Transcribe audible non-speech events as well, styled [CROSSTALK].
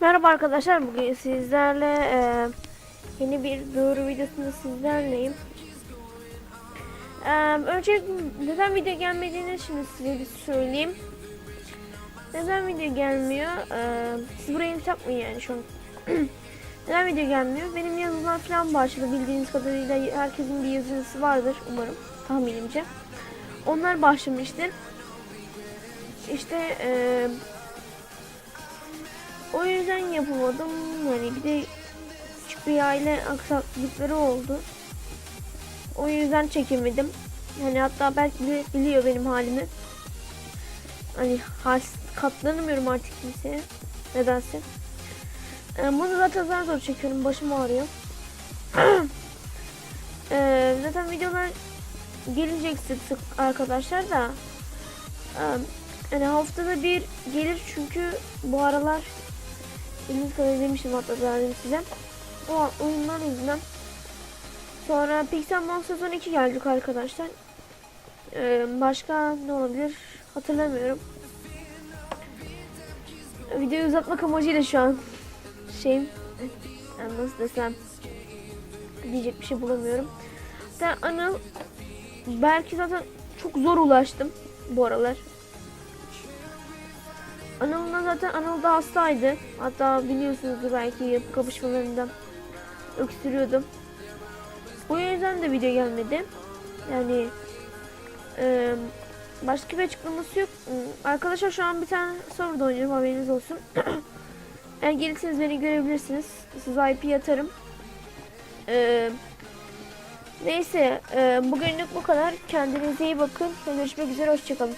Merhaba arkadaşlar bugün sizlerle e, yeni bir duyuru videosunda sizlerleyim. E, öncelikle neden video gelmediğini şimdi size bir söyleyeyim. Neden video gelmiyor? E, siz buraya ilgi takmayın yani şu an. [CLEARS THROAT] neden video gelmiyor? Benim yazılar falan başladı bildiğiniz kadarıyla herkesin bir yazısı vardır umarım tahminimce. Onlar başlamıştır. İşte eee o yüzden yapamadım. Yani bir de küçük bir aile aksaklıkları oldu. O yüzden çekemedim. Yani hatta belki de biliyor benim halimi. Hani hal katlanamıyorum artık kimseye. Nedense. Ee, bunu zaten zar zor çekiyorum. Başım ağrıyor. ee, [CLEARS THROAT] zaten videolar gelecek sık sık arkadaşlar da. Ee, yani haftada bir gelir çünkü bu aralar Bildiğiniz kadar demiştim hatta verdim size. O oyunlar yüzünden. Sonra Pixelmon sezon 2 geldik arkadaşlar. Ee, başka ne olabilir hatırlamıyorum. Videoyu uzatmak amacıyla şu an şeyim yani nasıl desem diyecek bir şey bulamıyorum. Zaten Anıl belki zaten çok zor ulaştım bu aralar. Zaten Anıl da hastaydı. Hatta biliyorsunuzdur belki yapı kapışmalarından öksürüyordum. Bu yüzden de video gelmedi. Yani e, başka bir açıklaması yok. Arkadaşlar şu an bir tane serverda oynuyorum haberiniz olsun. [CLEARS THROAT] Eğer gelirseniz beni görebilirsiniz. Size IP atarım. E, neyse e, bugünlük bu kadar. Kendinize iyi bakın. Görüşmek üzere. Hoşçakalın.